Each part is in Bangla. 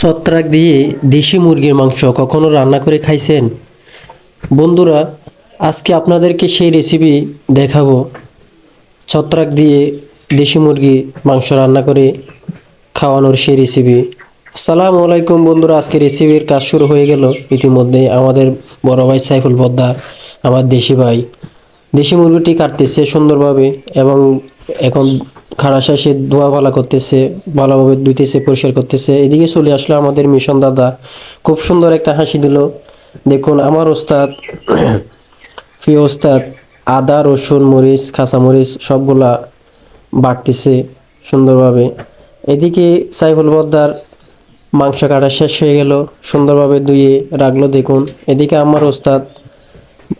ছত্রাক দিয়ে দেশি মুরগির মাংস কখনো রান্না করে খাইছেন? বন্ধুরা, আজকে আপনাদেরকে সেই রেসিপি দেখাবো। ছত্রাক দিয়ে দেশি মুরগি মাংস রান্না করে খাওয়ানোর সেই রেসিপি আসসালামু আলাইকুম বন্ধুরা, আজকে রেসিপির কাজ শুরু হয়ে গেল। ইতিমধ্যে আমাদের বড় ভাই সাইফুল পদ্মা, আমার দেশি ভাই, দেশি মুরগিটি কাটতেছে সুন্দরভাবে এবং এখন খাড়া শেষে ধোয়া ভালা করতেছে ভালোভাবে ধুইতেছে পরিষ্কার করতেছে। এদিকে চলে আসলো আমাদের মিশন দাদা। খুব সুন্দর একটা হাসি দিল। দেখুন আমার ওস্তাদ প্রিয় ওস্তাদ আদা রসুন মরিচ কাঁচামরিচ সবগুলা বাড়তেছে সুন্দরভাবে। এদিকে সাইফুল বদ্দার মাংস কাটা শেষ হয়ে গেল সুন্দরভাবে ধুয়ে রাখল দেখুন। এদিকে আমার ওস্তাদ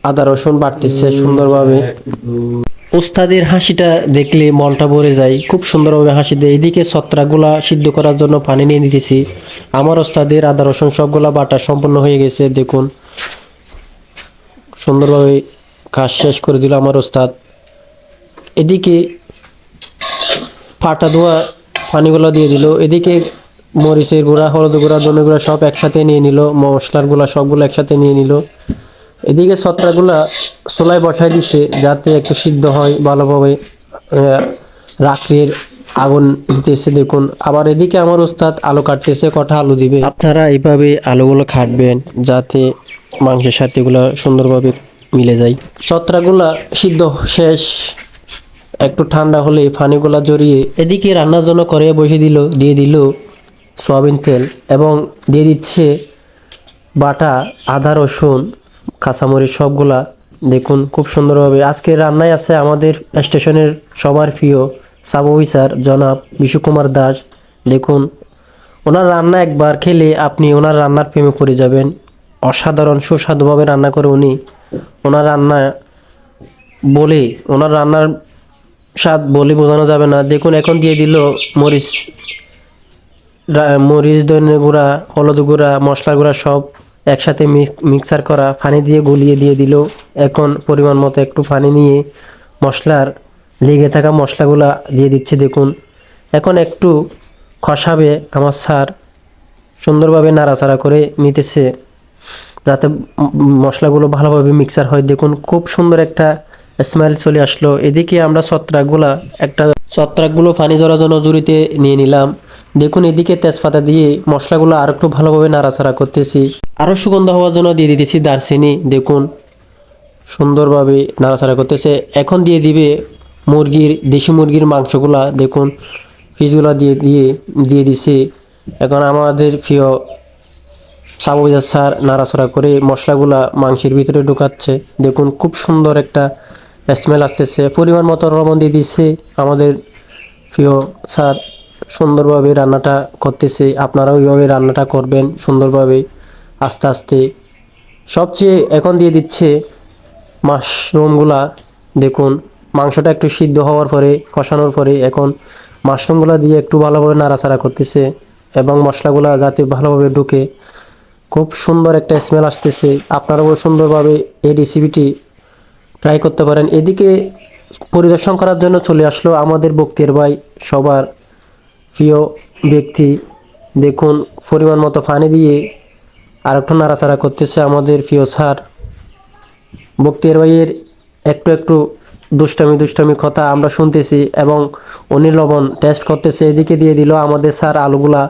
আদা রসুন বাড়তেছে সুন্দরভাবে। ওস্তাদের হাসিটা দেখলে মনটা ভরে যায়। খুব সুন্দরভাবে হাসি দেয়। এদিকে ছত্রাকগুলা সিদ্ধ করার জন্য পানি নিয়ে দিতেছি আমার ওস্তাদের আদা, রসুন সবগুলা বাটা সম্পূর্ণ হয়ে গেছে, দেখুন। সুন্দরভাবে কাজ শেষ করে দিল আমার ওস্তাদ। এদিকে ফাটা ধোয়া পানিগুলো দিয়ে দিল। এদিকে মরিচের গুঁড়া, হলুদ গুঁড়া, ধনে গুঁড়া সব একসাথে নিয়ে নিল। মশলার গুঁড়া সবগুলো একসাথে নিয়ে নিল। এদিকে ছত্রাকগুলা চোলায় বসাই দিছে যাতে একটু সিদ্ধ হয় ভালোভাবে রাত্রির আগুন দিতেছে দেখুন। আবার এদিকে আমার ওস্তাদ আলু কাটতেছে কটা আলু দিবে। আপনারা এইভাবে আলুগুলো খাটবেন যাতে মাংসের সাথে এগুলো সুন্দরভাবে মিলে যায়। ছত্রাকগুলা সিদ্ধ শেষ। একটু ঠান্ডা হলে পানিগুলা জড়িয়ে এদিকে রান্নার জন্য করে বসে দিল দিয়ে দিল সয়াবিন তেল এবং দিয়ে দিচ্ছে বাটা আদা রসুন কাঁচামরিচ সবগুলা দেখুন, খুব সুন্দরভাবে। আজকে রান্নায় আছে আমাদের স্টেশনের সবার প্রিয় সাব অফিসার জনাব বিশু কুমার দাস। দেখুন, ওনার রান্না একবার খেলে আপনি ওনার রান্নার প্রেমে পড়ে যাবেন। অসাধারণ, সুস্বাদুভাবে রান্না করে উনি ওনার রান্না বলে, ওনার রান্নার স্বাদ বলে বোঝানো যাবে না। দেখুন, এখন দিয়ে দিল মরিচ মরিচ, ধনে গুঁড়া, হলুদ গুঁড়া মশলা গুঁড়া সব। একসাথে মিক্সার করা পানি দিয়ে গলিয়ে দিয়ে দিল। এখন পরিমাণ মতো একটু পানি নিয়ে মশলার লেগে থাকা মশলাগুলো দিয়ে দিচ্ছে, দেখুন। এখন একটু খসাবে আমার স্যার সুন্দরভাবে নাড়াচাড়া করে নিতেছে, যাতে মশলাগুলো ভালোভাবে মিক্সার হয়। দেখুন, খুব সুন্দর একটা স্মেল চলে আসলো। এদিকে আমরা ছত্রাকগুলা, একটা ছত্রাকগুলো পানি জড়ার জন্য জুড়িতে নিয়ে নিলাম। দেখুন, এদিকে তেজপাতা দিয়ে মশলাগুলো আর একটু ভালোভাবে নাড়াচাড়া করতেছি। আরও সুগন্ধ হওয়ার জন্য দিয়ে দিতেছি দারচিনি, দেখুন, সুন্দরভাবে নাড়াচাড়া করতেছে। এখন দিয়ে দিবে মুরগির, দেশি মুরগির মাংসগুলা, দেখুন, পিসগুলা দিয়ে দিয়ে দিয়ে দিছে। এখন আমাদের প্রিয় সাবুজা সার নাড়াচাড়া করে মশলাগুলা মাংসের ভিতরে ঢুকাচ্ছে। দেখুন, খুব সুন্দর একটা স্মেল আসতেছে। পরিমাণ মতো লবণ দিয়ে দিচ্ছে আমাদের প্রিয় স্যার। সুন্দরভাবে রান্নাটা করতেছে। আপনারাও ওইভাবে রান্নাটা করবেন সুন্দরভাবে, আস্তে আস্তে। সবচেয়ে এখন দিয়ে দিচ্ছে মাশরুমগুলা। দেখুন, মাংসটা একটু সিদ্ধ হওয়ার পরে, কষানোর পরে এখন মাশরুমগুলা দিয়ে একটু ভালোভাবে নাড়াচাড়া করতেছে এবং মশলাগুলা যাতে ভালোভাবে ঢুকে। খুব সুন্দর একটা স্মেল আসতেছে। আপনারাও সুন্দরভাবে এই রেসিপিটি ট্রাই করতে পারেন। এদিকে পরিদর্শন করার জন্য চলে আসলো আমাদের বক্তির ভাই সবার প্রিয় ব্যক্তি, দেখুন, পরিমাণ মতো পানি দিয়ে আর একটু নাড়াচাড়া করতেছে আমাদের প্রিয় স্যার। বক্তিয়ার ভাইয়ের একটু একটু দুষ্টামি দুষ্টামি কথা আমরা শুনতেছি এবং উনি লবণ টেস্ট করতেছে, এদিকে দিয়ে দিল আমাদের স্যার আলুগুলা।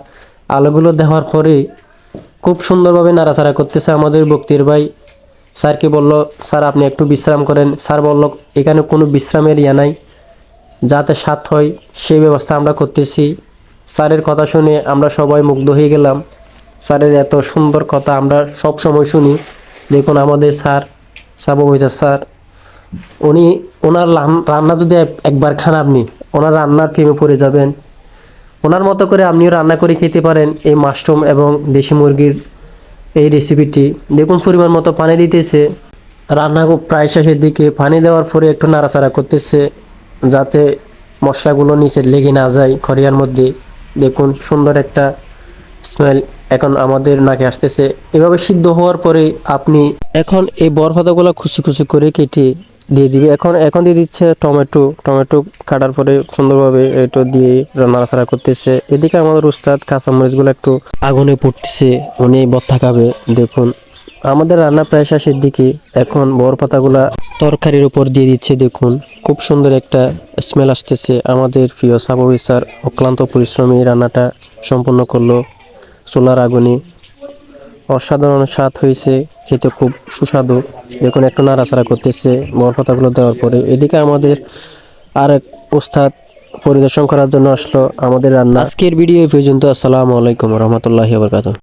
আলুগুলো দেওয়ার পরে খুব সুন্দরভাবে নাড়াচাড়া করতেছে আমাদের বক্তির ভাই। স্যারকে বলল, স্যার, আপনি একটু বিশ্রাম করেন। স্যার বলল, এখানে কোনো বিশ্রামের ইয়া নাই। যাতে স্বাদ হয়, সেই ব্যবস্থা আমরা করতেছি। স্যারের কথা শুনে আমরা সবাই মুগ্ধ হয়ে গেলাম। স্যারের এত সুন্দর কথা আমরা সব সময় শুনি। দেখুন আমাদের স্যার, সাবু হয়েছে স্যার। উনি, ওনার রান- রান্না যদি এক- একবার খান আপনি, ওনার রান্নার প্রেমে পড়ে যাবেন। ওনার মতো করে আপনিও রান্না করে খেতে পারেন এই মাশরুম এবং দেশি মুরগির এই রেসিপিটি দেখুন পরিমাণ মতো পানি দিতেছে। রান্না প্রায় শেষের দিকে পানি দেওয়ার পরে একটু নাড়াচাড়া করতেছে, যাতে মশলাগুলো নিচে লেগে না যায় খরিয়ার মধ্যে। দেখুন, সুন্দর একটা স্মেল এখন আমাদের নাকে আসতেছে। এভাবে সিদ্ধ হওয়ার পরে আপনি এখন এই বরফাতাগুলো খুশি খুশি করে কেটে দিয়ে দিবে। এখন এখন দিয়ে দিচ্ছে টমেটো। টমেটো কাটার পরে সুন্দরভাবে একটু দিয়ে নাড়াচাড়া করতেছে। এদিকে আমাদের উস্তাদ কাঁচামরিচগুলো একটু আগুনে পুড়তেছে, উনি বত্তা খাবে দেখুন। আমাদের রান্না প্রায় শেষের দিকে। এখন বর পাতাগুলা তরকারির উপর দিয়ে দিচ্ছে। দেখুন, খুব সুন্দর একটা স্মেল আসতেছে। আমাদের প্রিয় সাববি স্যার অক্লান্ত পরিশ্রমে রান্নাটা সম্পূর্ণ করল। সোলার আগুনে অসাধারণ স্বাদ হয়েছে। খেতে খুব সুস্বাদু। দেখুন, একটু নাড়াচাড়া করতেছে বর পাতাগুলো দেওয়ার পরে। এদিকে আমাদের আরেক ওস্তাদ পরিদর্শন করার জন্য আসলো আমাদের রান্না। আজকের ভিডিও পর্যন্ত। আসসালামু আলাইকুম রহমতুল্লাহি বারকাতুহ।